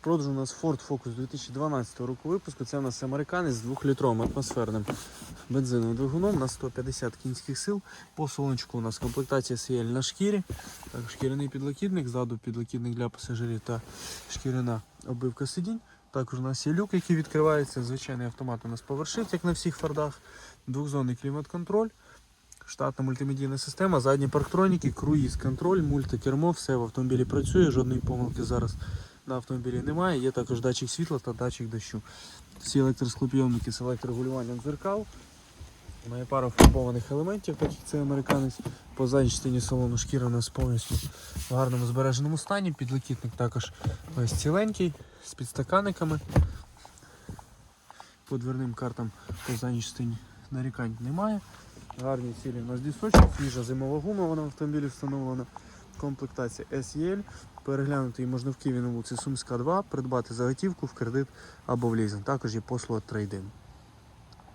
Продаж у нас Ford Focus 2012 року випуску. Це у нас американець з 2-літровим атмосферним бензиновим двигуном на 150 кінських сил. По солончику у нас комплектація CL на шкірі. Так, шкіряний підлокітник, ззаду підлокітник для пасажирів та шкіряна оббивка сидінь. Також у нас є люк, який відкривається. Звичайний автомат у нас повершив, як на всіх фордах. Двохзонний клімат-контроль. Штатна мультимедійна система, задні парктроніки, круїз контроль, мультикермо, все в автомобілі працює, жодної помилки зараз на автомобілі немає. Є також датчик світла та датчик дощу. Всі електросклопйомники з електрорегулюванням дзеркал. Має пару фарбованих елементів, так як це американець. По задній частині салону шкіра у нас повністю в гарному збереженому стані. Підлокітник також ось ціленький, з підстаканниками. По дверним картам по задній частині нарікань немає. Гарні цілі у нас дісочок, свіжа зимова гума, вона в автомобілі встановлена. Комплектація SEL. Переглянути її можна в Києві на вулиці Сумська 2, придбати заготівку в кредит або в лізинг. Також є послуга трейдинг.